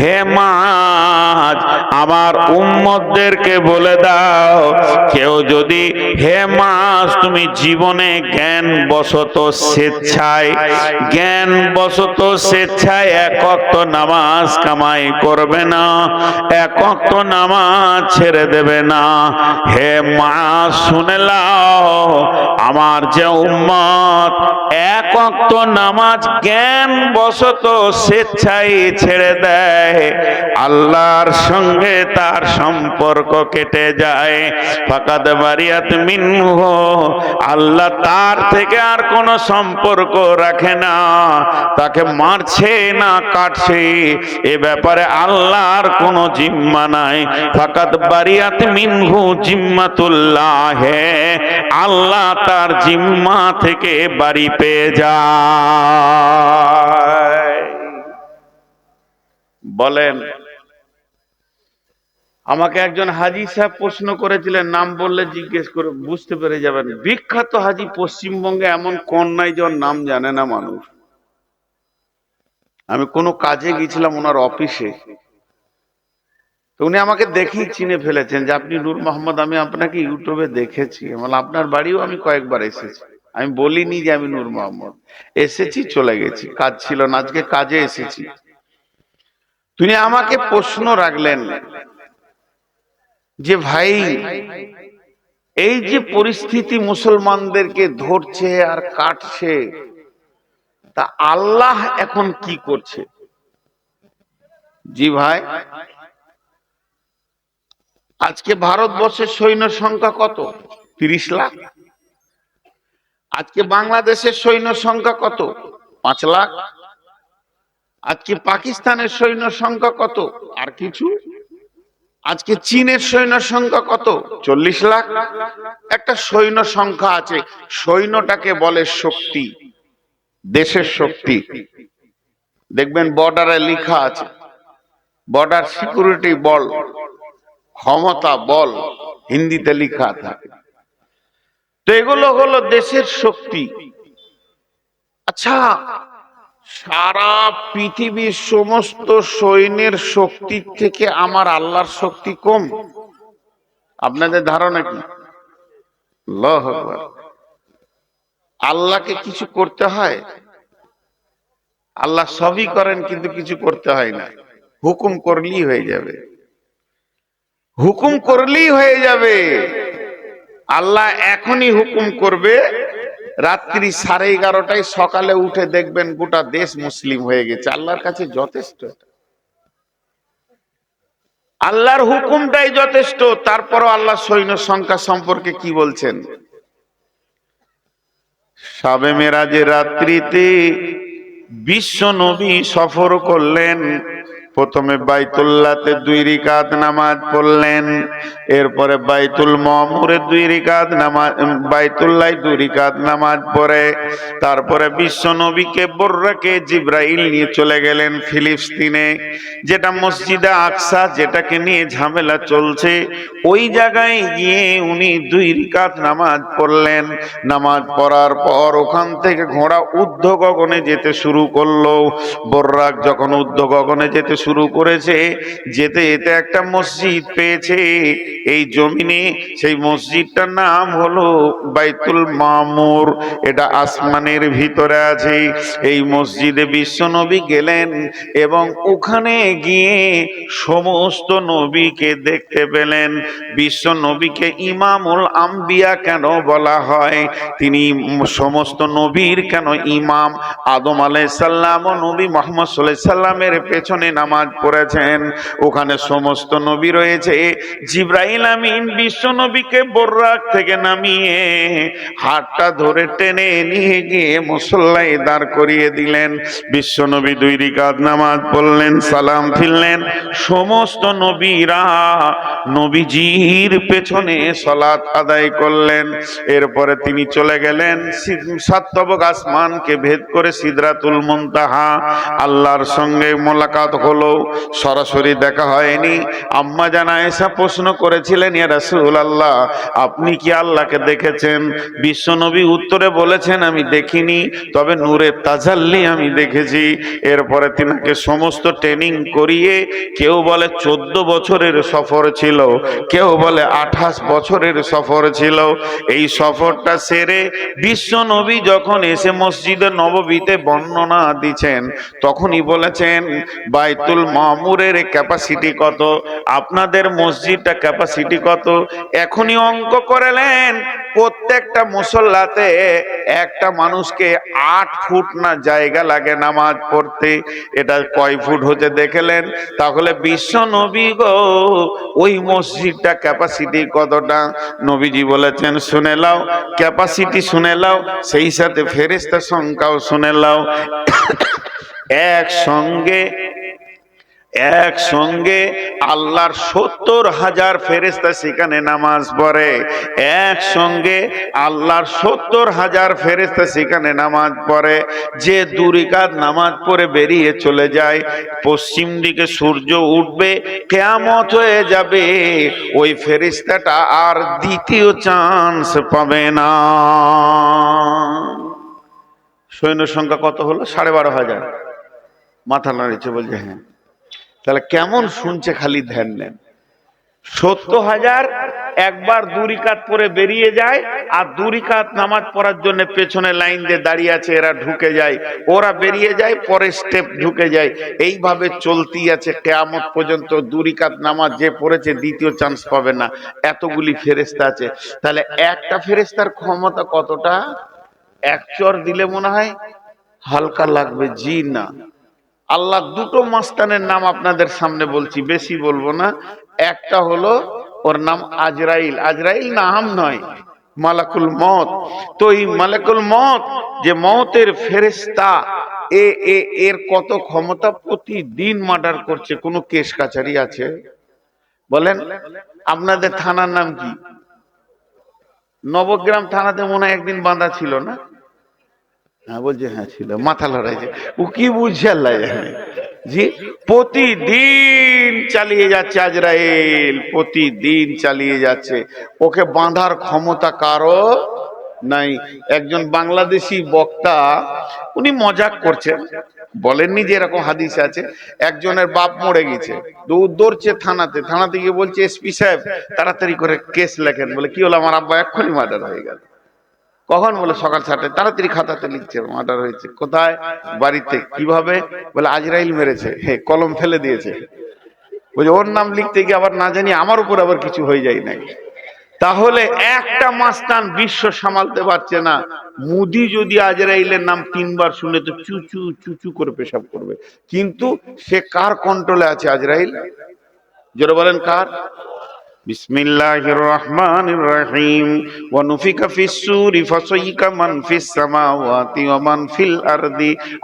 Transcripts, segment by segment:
হে মাজ আমার উম্মতদেরকে বলে দাও, কেউ যদি, হে মাস তুমি জীবনে জ্ঞান বশত স্বেচ্ছায়, জ্ঞান বশত স্বেচ্ছায় এক অক্ত নামাজ কামাই করবে না, এক অক্ত নামাজ ছেড়ে দেবে না, হে মা শুনে লাও, আমার যে উম্মত, এক নামাজ জ্ঞান বশত স্বেচ্ছায় ছেড়ে দেয়। আল্লাহর সঙ্গে তার সম্পর্ক কেটে যায়। ফাকাদ বারিয়াত মিনহু। আল্লাহ তার থেকে আর কোনো সম্পর্ক রাখে না। তাকে মারছে না কাটছে। এ ব্যাপারে আল্লাহর কোনো জিম্মা নাই। ফাকাদ বারিয়াত মিনহু জিম্মাতুল্লাহ। আল্লাহ তার জিম্মা থেকে বাড়ি পেয়ে যায়। বলেন আমাকে একজন হাজি সাহেব প্রশ্ন করেছিলেন নাম বললে জিজ্ঞেস করে বুঝতে পেরে যাবেন। বিখ্যাত হাজি পশ্চিমবঙ্গে এমন কোন নাই যে নাম জানে না মানুষ। আমি কোনো কাজে গেছিলাম ওনার অফিসে। তো উনি আমাকে দেখেই চিনে ফেলেছেন যে আপনি নূর মোহাম্মদ আমি আপনাকে ইউটিউবে দেখেছি। বললাম, আপনার বাড়িও আমি কয়েকবার এসেছি। আমি বলিনি যে আমি নূর মোহাম্মদ। এসেছি চলে গেছি। কাজ ছিল না আজকে কাজে এসেছি। তিনি আমাকে প্রশ্ন রাখলেন যে ভাই, এই যে পরিস্থিতি মুসলমানদেরকে ধরছে আর কাটছে, তা আল্লাহ এখন কি করছে? জি ভাই, আজকে ভারতবর্ষের সৈন্য সংখ্যা কত? তিরিশ লাখ। আজকে বাংলাদেশের সৈন্য সংখ্যা কত? পাঁচ লাখ। আজকে পাকিস্তানের সৈন্য সংখ্যা কত? আর কিছু? আজকে চীনের সৈন্য সংখ্যা কত? চল্লিশ লাখ? একটা সৈন্য সংখ্যা আছে, সৈন্যটাকে বলে শক্তি, দেশের শক্তি। দেখবেন বর্ডারে লেখা আছে, বর্ডার সিকিউরিটি বল, ক্ষমতা বল, হিন্দিতে লেখা থাকে। তো এগুলো হলো দেশের শক্তি। আচ্ছা সারা পৃথিবীর সমস্ত সৈন্যের শক্তির থেকে আমার আল্লাহর শক্তি কম। আপনাদের ধারণা কি? আল্লাহকে কিছু করতে হয়? আল্লাহ সবই করেন, কিন্তু কিছু করতে হয় না। হুকুম করলেই হয়ে যাবে। হুকুম করলেই হয়ে যাবে। আল্লাহ এখনই হুকুম করবে রাত্রি সাড়ে এগারোটায় সকালে উঠে দেখবেন গোটা দেশ মুসলিম হয়ে গেছে। আল্লাহর কাছে যথেষ্ট আল্লাহর হুকুমটাই যথেষ্ট, তারপরও আল্লাহ সৈন্য সংখ্যা সম্পর্কে কি বলছেন? সাবে মেরাজের রাত্রিতে বিশ্ব নবী সফর করলেন। প্রথমে বাইতুল্লাতে দুই রিকাত নামাজ পড়লেন, এরপরে বাইতুল মামুরে দুই রিকাত নামাজ বাইতুল্লাহ দুই রিকাত নামাজ পড়ে, তারপরে বিশ্ব নবীকে বর্রাকে জিব্রাইল নিয়ে চলে গেলেন ফিলিস্তিনে, যেটা মসজিদে আকসা, যেটাকে নিয়ে ঝামেলা চলছে, ওই জায়গায় গিয়ে উনি দুই রিকাত নামাজ পড়লেন, নামাজ পড়ার পর ওখান থেকে ঘোড়া ঊর্ধ্ব গগনে যেতে শুরু করল, বর্রাক যখন ঊর্ধ্ব গগনে যেতে শুরু করেছে, যেতে যেতে একটা মসজিদ পেয়েছে। এই জমিনে সেই মসজিদটার নাম হলো বাইতুল মামুর। এটা আসমানের ভিতরে আছে। এই মসজিদে বিশ্বনবী গেলেন এবং ওখানে গিয়ে সমস্ত নবীকে দেখতে পেলেন। বিশ্ব নবীকে ইমামুল আম্বিয়া কেন বলা হয়? তিনি সমস্ত নবীর কেন ইমাম? আদম আলাইসাল্লাম ও নবী মোহাম্মদ সাল্লামের পেছনে নামাজ নামাজ পড়েছেন। ওখানে সমস্ত নবী রয়েছে। জিব্রাইল আমিন বিশ্ব নবীকে বোর্রাক থেকে নামিয়ে হাতটা ধরে টেনে নিয়ে গিয়ে মুসল্লায় দাঁড় করিয়ে দিলেন। বিশ্ব নবী দুই রিকাত নামাজ পড়লেন, সালাম ফিরলেন। সমস্ত নবীরা নবীজির পেছনে সলাৎ আদায় করলেন। এরপরে তিনি চলে গেলেন সাতবক আসমানকে ভেদ করে সিদরাতুল মুনতাহা। আল্লাহর সঙ্গে মোলাকাত হলো। সরাসরি দেখা হয়নি। আম্মা জানা এসা প্রশ্ন করেছিলেন, ইয়া রাসূল আল্লাহ আপনি কি আল্লাহকে দেখেছেন? বিশ্বনবী উত্তরে বলেছেন, আমি দেখিনি, তবে নূরে তাজাল্লি আমি দেখেছি। এরপরে তিনাকে সমস্ত ট্রেনিং করিয়ে কেউ বলে চোদ্দ বছরের সফর ছিল, কেউ বলে আঠাশ বছরের সফর ছিল। এই সফরটা সেরে বিশ্বনবী যখন এসে মসজিদে নববীতে বর্ণনা দিচ্ছেন, তখনই বলেছেন বাইতুল মামুরের ক্যাপাসিটি কত? আপনাদের মসজিদটা ক্যাপাসিটি কত? এখনই অঙ্ক করেলেন প্রত্যেকটা মুসল্লাতে একটা মানুষকে আট ফুট না জায়গা লাগে নামাজ পড়তে। এটা কয় ফুট হতে দেখেলেন? তাহলে বিশ্ব নবী গো, ওই মসজিদটা ক্যাপাসিটি কতটা? নবীজি বলেছেন, শুনে লাও ক্যাপাসিটি শুনে লাও সেই সাথে ফেরেস্তা সংখ্যাও শুনে লাও একসঙ্গে একসঙ্গে আল্লাহর সত্তর হাজার ফেরেস্তা সেখানে নামাজ পড়ে। একসঙ্গে আল্লাহর সত্তর হাজার ফেরেস্তা সেখানে নামাজ পড়ে। যে দুরিকাত নামাজ পড়ে বেরিয়ে চলে যায়, পশ্চিম দিকে সূর্য উঠবে, কেয়ামত হয়ে যাবে। ওই ফেরিস্তাটা আর দ্বিতীয় চান্স পাবে না। সৈন্য সংখ্যা কত হলো? সাড়ে বারো হাজার। মাথা নাড়িয়েছে বলছে হ্যাঁ। তাহলে কেমন শুনছে খালি ধ্যান নেন। সত্তর হাজার একবার দুরিকাত পরে বেরিয়ে যায় আর দুরিকাত নামাজ পড়ার জন্য পেছনে লাইন দিয়ে দাঁড়িয়ে আছে, এরা ঢুকে যায়। ওরা বেরিয়ে যায়, পরে স্টেপ ঢুকে যায়। এইভাবে চলতি আছে, কেয়ামত পর্যন্ত দুরিকাত নামাজ যে পড়েছে দ্বিতীয় চান্স পাবে না। এতগুলি ফেরেস্তা আছে। তাহলে একটা ফেরেস্তার ক্ষমতা কতটা? এক চর দিলে মনে হয় হালকা লাগবে, জি না। আল্লাহ দুটো মাস্তানের নাম আপনাদের সামনে বলছি, বেশি বলব না। একটা হলো ওর নাম আজরাইল। আজরাইল নাম নয়, মালাকুল মত তো এই মালাকুল মত যে মতের ফেরেস্তা এ এ, এর কত ক্ষমতা প্রতিদিন মার্ডার করছে, কোনো কেস কাছারি আছে? বলেন, আপনাদের থানার নাম কি? নবগ্রাম থানাতে মনে হয় একদিন বাঁধা ছিল না? হ্যাঁ বলছে হ্যাঁ ছিল। মাথা লড়াইছে। ও কি বুঝছে আল্লাহ জি, প্রতিদিন চালিয়ে যাচ্ছে আজরাইল, প্রতিদিন চালিয়ে যাচ্ছে। ওকে বাঁধার ক্ষমতা কারও নাই। একজন বাংলাদেশি বক্তা, উনি মজাক করছেন। বলেননি যে এরকম হাদিস আছে, একজনের বাপ মরে গেছে। দৌড় দৌড়ছে থানাতে। থানাতে গিয়ে বলছে, এসপি সাহেব, তাড়াতাড়ি করে কেস লেখেন। বলে, কি হলো? আমার আব্বা এক্ষুনি মার্ডার হয়ে গেল। কখন বলে সকাল সাতটায়? তাড়াতাড়ি খাতাতে লিখছে, মার্ডার হয়েছে। কোথায়? বাড়িতে। কীভাবে? বলে আজরাইল মেরেছে। হে, কলম ফেলে দিয়েছে। বলছে, ওর নাম লিখতে গিয়ে আবার না জানি আমার উপর আবার কিছু হয়ে যায় নাই। তাহলে একটা মাস্তান বিশ্ব সামালতে পারছে না। মুদি যদি আজরাইলের নাম তিনবার শুনে তো চুচু চুচু করে পেশাব করবে। কিন্তু সে কার কন্ট্রোলে আছে আজরাইল? জোরে বলেন কার? بسم الله الرحمن الرحيم ونفك في السور فصيق من في السماوات ومن في الأرض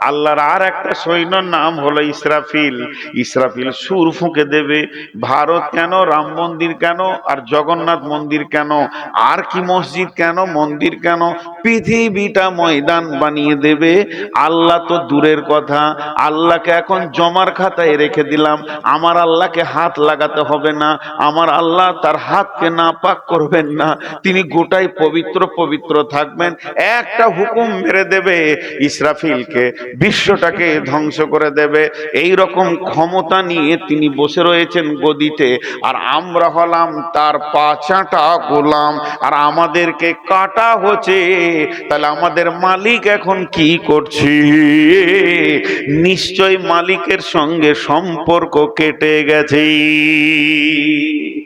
আল্লাহর আর একটা সৈন্যর নাম হলো ইসরাফিল ইসরাফিল সুর ফুঁকে দেবে ভারত কেন রাম মন্দির কেন আর জগন্নাথ মন্দির কেন আর কি মসজিদ কেন মন্দির কেন পৃথিবীটা ময়দান বানিয়ে দেবে আল্লাহ তো দূরের কথা আল্লাহকে এখন জমার খাতায় রেখে দিলাম আমার আল্লাহকে হাত লাগাতে হবে না আমার আল্লাহ তার হাতকে না পাক করবেন না। তিনি গোটাই পবিত্র পবিত্র থাকবেন। একটা হুকুম মেরে দেবে, ইসরাফিলকে, বিশ্বটাকে ধ্বংস করে দেবে। এই রকম ক্ষমতা নিয়ে তিনি বসে রয়েছেন গদিতে। আর আমরা হলাম তার পাচাটা গোলাম। আর আমাদেরকে কাটা হচ্ছে। তাহলে আমাদের মালিক এখন কি করছে? নিশ্চয় মালিকের সঙ্গে সম্পর্ক কেটে গেছে।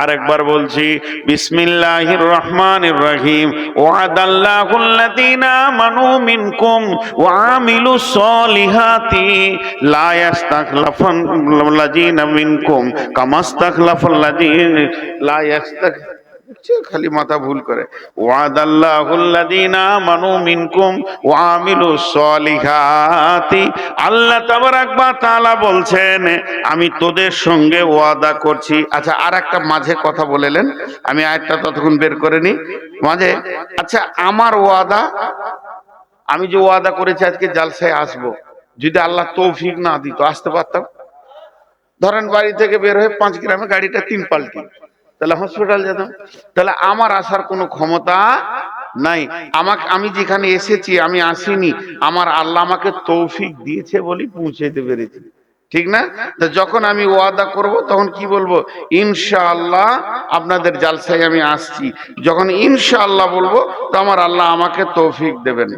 আরেকবার বলছি বিসমিল্লাহির রহমানির রহিম ওয়াদাল্লাহুল্লাযীনা আমানু মিনকুম ওয়া আমিলুস সলিহাতি লা ইয়াস্তাখলাফাল্লাযীনা মিনকুম। কামা ইস্তাখলাফাল্লাযীনা লা ইয়াস্তাখ সে খালি মাথা ভুল করে। আল্লাহ বলছেন, আমি তোদের সঙ্গে ওয়াদা করছি। আচ্ছা আর একটা মাঝে কথা বলেলেন আমি আয়াতটা ততক্ষণ বের করে নি মাঝে আচ্ছা আমার ওয়াদা, আমি যে ওয়াদা করেছি আজকে জালসায় আসব। যদি আল্লাহ তৌফিক না দিত, আসতে পারতাম? ধরেন বাড়ি থেকে বের হয়ে পাঁচ গ্রামে গাড়িটা তিন পাল্টি। তাহলে হসপিটাল যেতাম। তাহলে আমার আসার কোনো ক্ষমতা নাই। আমাকে, আমি যেখানে এসেছি, আমি আসিনি। আমার আল্লাহ আমাকে তৌফিক দিয়েছে বলি পৌঁছাইতে পেরেছি। ঠিক না? তো যখন আমি ওয়াদা করব, তখন কি বলব? ইনশাআল্লাহ আপনাদের জালসায় আমি আসছি। যখন ইনশাআল্লাহ বলব, তো আমার আল্লাহ আমাকে তৌফিক দেবেন।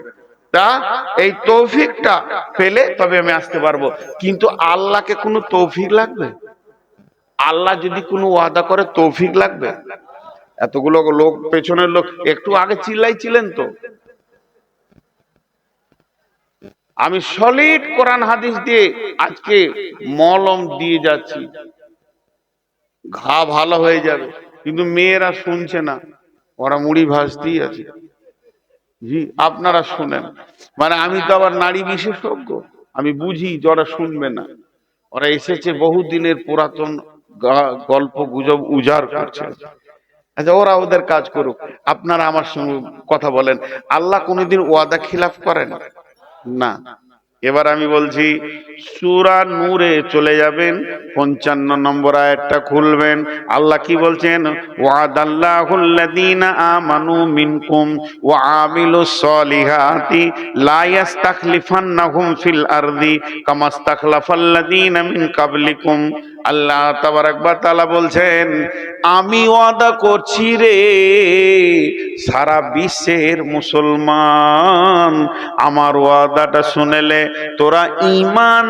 তা এই তৌফিকটা পেলে তবে আমি আসতে পারব। কিন্তু আল্লাহকে কোনো তৌফিক লাগবে? আল্লাহ যদি কোনো ওয়াদা করে, তৌফিক লাগবে? এতগুলো লোক, পেছনের লোক, একটু আগে চিল্লাই ছিলেন তো। আমি সলিড কোরআন হাদিস দিয়ে আজকে মলম দিয়ে যাচ্ছি। ঘা ভালো হয়ে যাবে, কিন্তু মেয়েরা শুনছে না, ওরা মুড়ি ভাজতেই আছে। জি, আপনারা শুনেন। মানে আমি তো আবার নারী বিশেষজ্ঞ, আমি বুঝি, যারা শুনবে না। ওরা এসেছে বহুদিনের পুরাতন গল্প গুজব উজাড় করছে। আচ্ছা ওরা ওদের কাজ করুক। আপনারা আমার সঙ্গে কথা বলেন। আল্লাহ কোনোদিন ওয়াদা খিলাফ করেন? না। এবার আমি বলছি, সুরা নূরে চলে যাবেন, পঞ্চান্ন নম্বর আয়াতটা খুলবেন। আল্লাহ কি বলছেন? ওয়াদাল্লাহুল্লাযীনা আমানু মিনকুম ওয়া আমিলুস সলিহাতি লা ইয়াস্তাখলিফান্নাহুম ফিল আরদি কামা মিন ক্বাবলিকুম আল্লাহ তাবারাক তালা বলছেন, আমি ওয়াদা করছি রে, সারা বিশ্বের মুসলমান আমার ওয়াদাটা শুনেলে তোরা ঈমান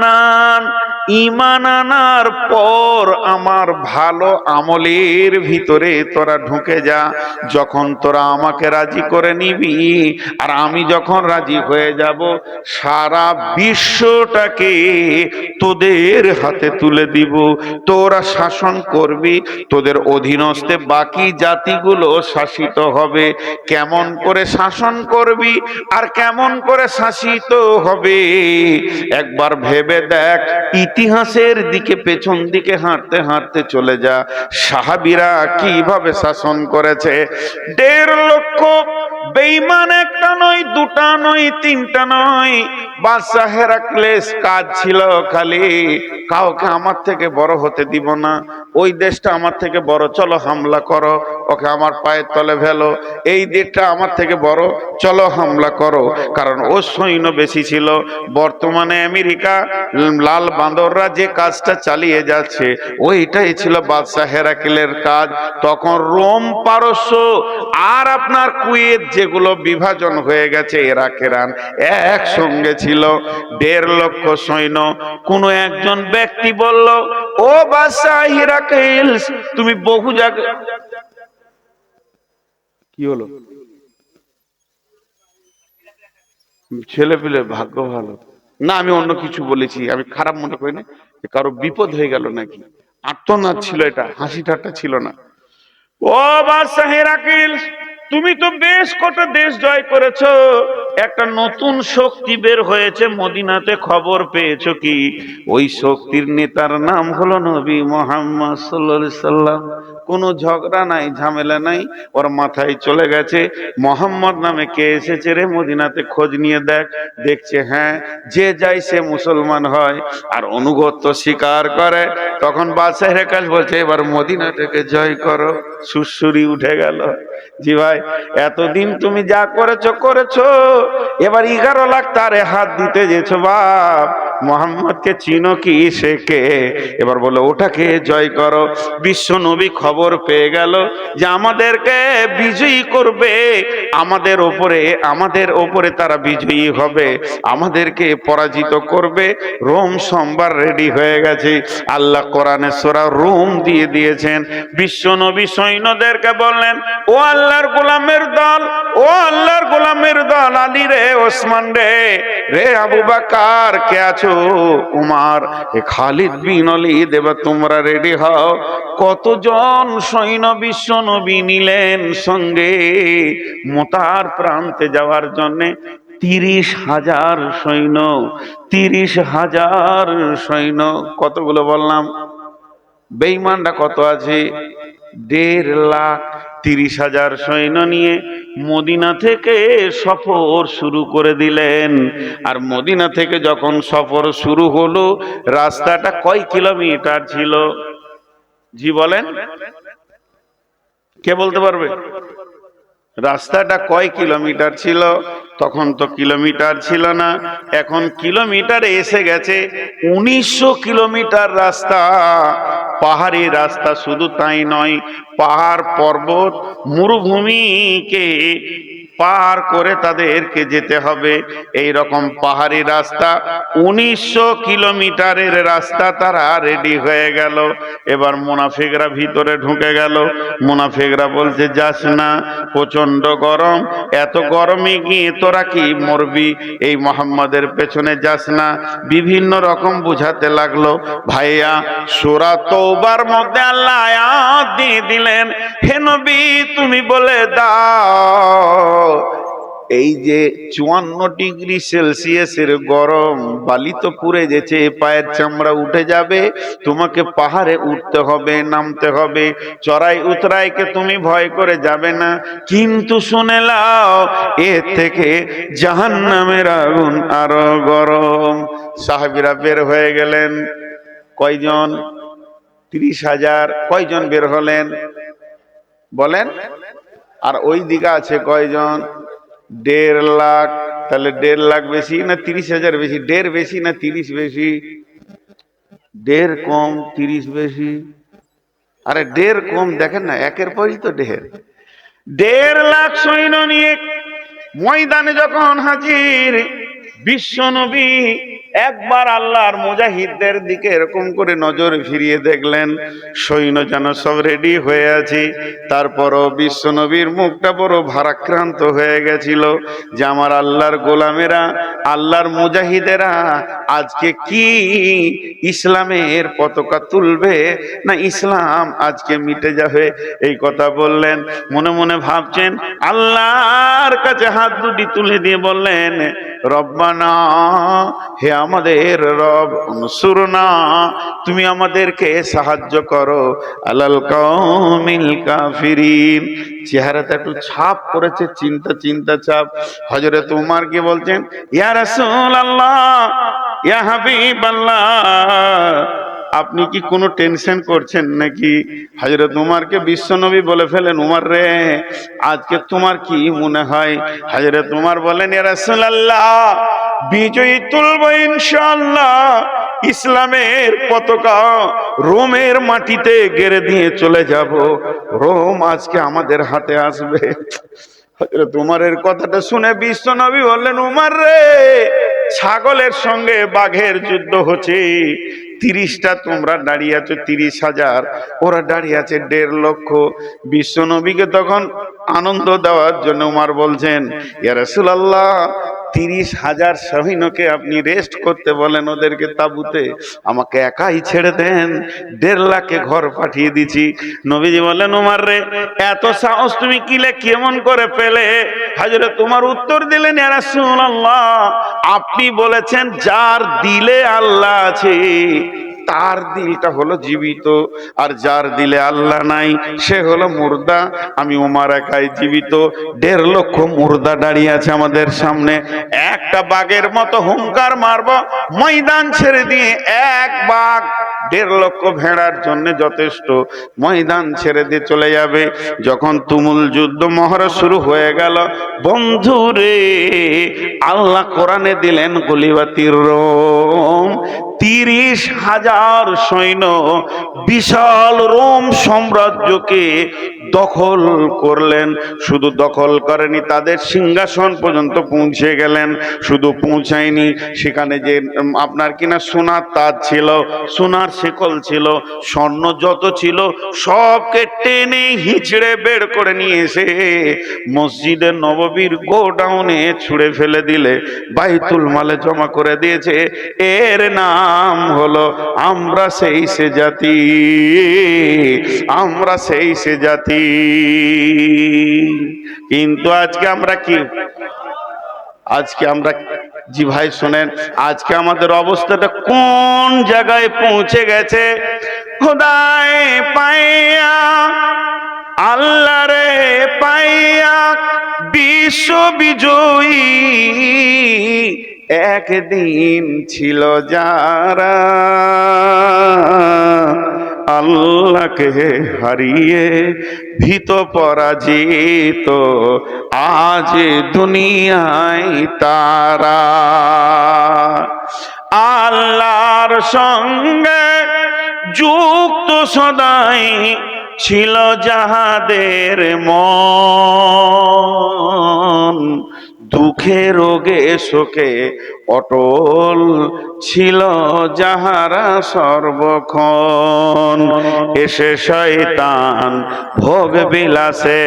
ঈমান আনার পর আমার ভালো আমলের ভিতরে তোরা ঢুকে যা। যখন তোরা আমাকে রাজি করে নিবি, আর আমি যখন রাজি হয়ে যাব, সারা বিশ্বটাকে তোদের হাতে তুলে দিব। তোরা শাসন করবি, তোদের অধীনস্থে বাকি জাতিগুলো শাসিত হবে। কেমন করে শাসন করবি, আর কেমন করে শাসিত হবে, একবার ভেবে দেখ ইতিহাসের দিকে, পেছন দিকে হাঁটতে হাঁটতে চলে যা। সাহাবিরা কীভাবে শাসন করেছে? দেড় লক্ষ বেইমান একটা নয়, দুটা নয়, তিনটা নয়। বাদশাহ হেরাক্লেস কাজ ছিল খালি। কাউকে আমার থেকে বড় হতে দিব না। ওই দেশটা আমার থেকে বড়, চলো হামলা করো। ওকে আমার পায়ের তলে ফেলো। এই দেশটা আমার থেকে বড়, চলো হামলা করো। কারণ ও সৈন্য বেশি ছিল। বর্তমানে আমেরিকা লাল বান্দররা যে কাজটা চালিয়ে যাচ্ছে, ওইটাই ছিল বাদশাহ হেরাকেলের কাজ। তখন রোম পারস্য আর আপনার কুয়েত যেগুলো বিভাজন হয়ে গেছে, এরাক এরান একসঙ্গে ছিল। দেড় লক্ষ সৈন্য। কোনো একজন ব্যক্তি বলল, ও বাদশাহ হিরাকেল তুমি বহু জায়গায় কি হলো? ছেলে পেলে ভাগ্য ভালো। না, আমি অন্য কিছু বলেছি, আমি খারাপ মনে করি না। কারও বিপদ হয়ে গেল নাকি? আত্মনাদ ছিল এটা হাসি ঠাট্টা ছিল না। ও বাদশাহ হেরাকিল, তুমি তো বেশ কটা দেশ জয় করেছ। একটা নতুন শক্তি বের হয়েছে, মদিনাতে খবর পেয়েছ কি? ওই শক্তির নেতার নাম হলো নবী মোহাম্মদ সাল্লাম। কোনো ঝগড়া নাই, ঝামেলা নাই। ওর মাথায় চলে গেছে, মোহাম্মদ নামে কে এসেছে রে? মদিনাতে খোঁজ নিয়ে দেখ, দেখছে হ্যাঁ যে যায় সে মুসলমান হয়, আর অনুগত্য স্বীকার করে। তখন বাদশাহের কাজ বলছে, এবার মদিনাটাকে জয় করো। সুরসুরি উঠে গেল। জি ভাই, এতদিন তুমি যা করেছ করেছ। এবার এগারো লাখ তারে হাত দিতে যেছো বাপ। মোহাম্মদকে চিনো কি সে কে? এবার বলো, ওটাকে জয় করো। বিশ্ব নবী খবর পেয়ে গেল যে আমাদেরকে বিজয়ী করবে। আমাদের ওপরে আমাদের ওপরে তারা বিজয়ী হবে। আমাদেরকে পরাজিত করবে। রোম সোমবার রেডি হয়ে গেছে। আল্লাহ কোরআনে সোরা রোম দিয়ে দিয়েছেন। বিশ্ব নবী সৈন্যদেরকে বললেন, ও আল্লাহর গোলামের দল, ও আল্লাহর গোলামের দল, আলী রে, ওসমান রে রে আবু বাকার, কে আছো? উমার খালিদ বিন অলিদ এবার তোমরা রেডি হও। কতজন সৈন্য বিশ্ব নবী নিলেন সঙ্গে মোতার প্রান্তে যাওয়ার জন্যে তিরিশ হাজার সৈন্য, তিরিশ হাজার সৈন্য। কতগুলো বললাম? বেইমানরা কত আছে? দেড় লাখ তিরিশ হাজার সৈন্য নিয়ে মদিনা থেকে সফর শুরু করে দিলেন। আর মদিনা থেকে যখন সফর শুরু হলো, রাস্তাটা কয় কিলোমিটার ছিল? জি, বলেন। কে বলতে পারবে? রাস্তাটা কয় কিলোমিটার ছিল? তখন তো কিলোমিটার ছিল না। এখন কিলোমিটার এসে গেছে, উনিশশো কিলোমিটার রাস্তা। পাহাড়ি রাস্তা শুধু তাই নয়, পাহাড় পর্বত মরুভূমিকে পার করে তাদেরকে যেতে হবে। এই রকম পাহাড়ি রাস্তা, উনিশশো কিলোমিটারের রাস্তা তারা রেডি হয়ে গেল। এবার মুনাফিকরা ভিতরে ঢুকে গেল। মুনাফিকরা বলছে, যাস না প্রচণ্ড গরম। এত গরমে গিয়ে তোরা কি মরবি? এই মোহাম্মদের পেছনে যাস না। বিভিন্ন রকম বুঝাতে লাগল। ভাইয়া, সোরা তোবার মধ্যে আল্লাহ দিয়ে দিলেন। হে নবী, তুমি বলে দাও। এই যে চুয়ান্ন ডিগ্রি সেলসিয়াসের গরম, বালি তো পুড়ে গেছে, পায়ের চামড়া উঠে যাবে, তোমাকে পাহাড়ে উঠতে হবে, নামতে হবে, চড়াই উতরাইকে তুমি ভয় করে যাবে না। কিন্তু শুনে লাও এর থেকে জাহান নামের আগুন আরও গরম। সাহাবিরা বের হয়ে গেলেন। কয়জন? তিরিশ হাজার। কয়জন বের হলেন? বলেন। আর ওই দিকে আছে কয়জন? দেড় লাখ। তাহলে দেড় লাখ বেশি না তিরিশ হাজার বেশি? দেড় বেশি না তিরিশ বেশি? দেড় কম, তিরিশ বেশি? আরে দেড় কম, দেখেন না, একের পরই তো দেড়। দেড় লাখ সৈন্য নিয়ে ময়দানে যখন হাজির, বিশ্ব নবী একবার আল্লাহর মুজাহিদদের দিকে এরকম করে নজর ফিরিয়ে দেখলেন, সৈন্য যেন সব রেডি হয়ে আছে। তারপরও বিশ্ব নবীর মুখটা বড় ভারাক্রান্ত হয়ে গেছিল যে আমার আল্লাহর গোলামেরা, আল্লাহর মুজাহিদেরা আজকে কি ইসলামের পতাকা তুলবে না ইসলাম আজকে মিটে যাবে? এই কথা বললেন, মনে মনে ভাবছেন, আল্লাহর কাছে হাত দুটি তুলে দিয়ে বললেন, রব্বানা, হে আমাদের রব সুরনা তুমি আমাদেরকে সাহায্য করো। আলাল কৌমিল কাফিরিন। চেহারাতে একটু ছাপ করেছে চিন্তা চিন্তা ছাপ। হজরে তোমার কি বলছেন? ইয়া রাসূলুল্লাহ, ইয়া হাবিবাল্লাহ। আপনি কি কোনো টেনশন করছেন নাকি? হজরত উমারকে বিশ্বনবী বলে ফেলেন, উমার রে, আজকে তোমার কি মনে হয়? হজরত উমার বলেন রাসূলুল্লাহ, বিজয়ী তুলব ইনশাআল্লাহ। ইসলামের পতাকা রোমের মাটিতে গেড়ে দিয়ে চলে যাব। রোম আজকে আমাদের হাতে আসবে। হজরত উমারের কথাটা শুনে বিশ্ব নবী বললেন, উমার রে, ছাগলের সঙ্গে বাঘের যুদ্ধ হচ্ছে। তিরিশটা তোমরা দাঁড়িয়ে আছো, তিরিশ হাজার। ওরা দাঁড়িয়ে আছে দেড় লক্ষ। বিশ্ব নবীকে তখন আনন্দ দেওয়ার জন্য উমার বলছেন ইয়ারসুল্লাহ তিরিশ হাজার সৈন্যকে আপনি রেস্ট করতে বলেন ওদেরকে তাবুতে, আমাকে একাই ছেড়ে দেন। দেড় লাখে ঘর পাঠিয়ে দিছি। নবীজি বলেন উমার রে, এত সাহস তুমি কিলে কেমন করে পেলে? হাজরে, তোমার উত্তর দিলেন আপনি বলেছেন, যার দিলে আল্লাহ আছে তার দিলটা হলো জীবিত, আর যার দিলে আল্লাহ নাই, সে হলো মুর্দা। আমি উমার একাই জীবিত, দেড় লক্ষ মুর্দা দাঁড়িয়ে আছে আমাদের সামনে। একটা বাঘের মতো হুঙ্কার মারব, ময়দান ছেড়ে দিয়ে এক বাঘ দেড় লক্ষ ভেড়ার জন্য যথেষ্ট। ময়দান ছেড়ে দিয়ে চলে যাবে। যখন তুমুল যুদ্ধ মহড়া শুরু হয়ে গেল, বন্ধুরে, আল্লাহ কোরআনে দিলেন গলিবাতির রোম। তিরিশ হাজার সৈন্য বিশাল রোম সাম্রাজ্যকে দখল করলেন। শুধু দখল করেনি, তাদের সিংহাসন পর্যন্ত পৌঁছে গেলেন। শুধু পৌঁছায়নি, সেখানে যে আপনার কিনা সোনার তাজ ছিল, সোনার শেকল ছিল, স্বর্ণ যত ছিল, সবকে টেনে হিঁচড়ে বের করে নিয়ে এসে মসজিদের নববীর গোডাউনে ছুঁড়ে ফেলে দিলে, বাইতুল মালে জমা করে দিয়েছে। এর নাম হলো, আমরা সেই সে জাতি, আমরা সেই সে জাতি। কিন্তু আজকে আমরা কি আজকে আমরা জি ভাই শোনেন, আজকে আমাদের অবস্থাটা কোন জায়গায় পৌঁছে গেছে? খোদায় পাইয়া, আল্লাহ রে পাইয়া, বিশ্ব বিজয়ী। একদিন ছিল যারা আল্লাহকে হারিয়ে ভীত পরাজিত আজ দুনিয়ায় তারা। আল্লাহর সঙ্গে যুক্ত সদাই ছিল যাহাদের মন। দুঃখে রোগে শোকে অটল ছিল যাহারা সর্বক্ষণ। এসে শয়তান ভোগ বিলাসে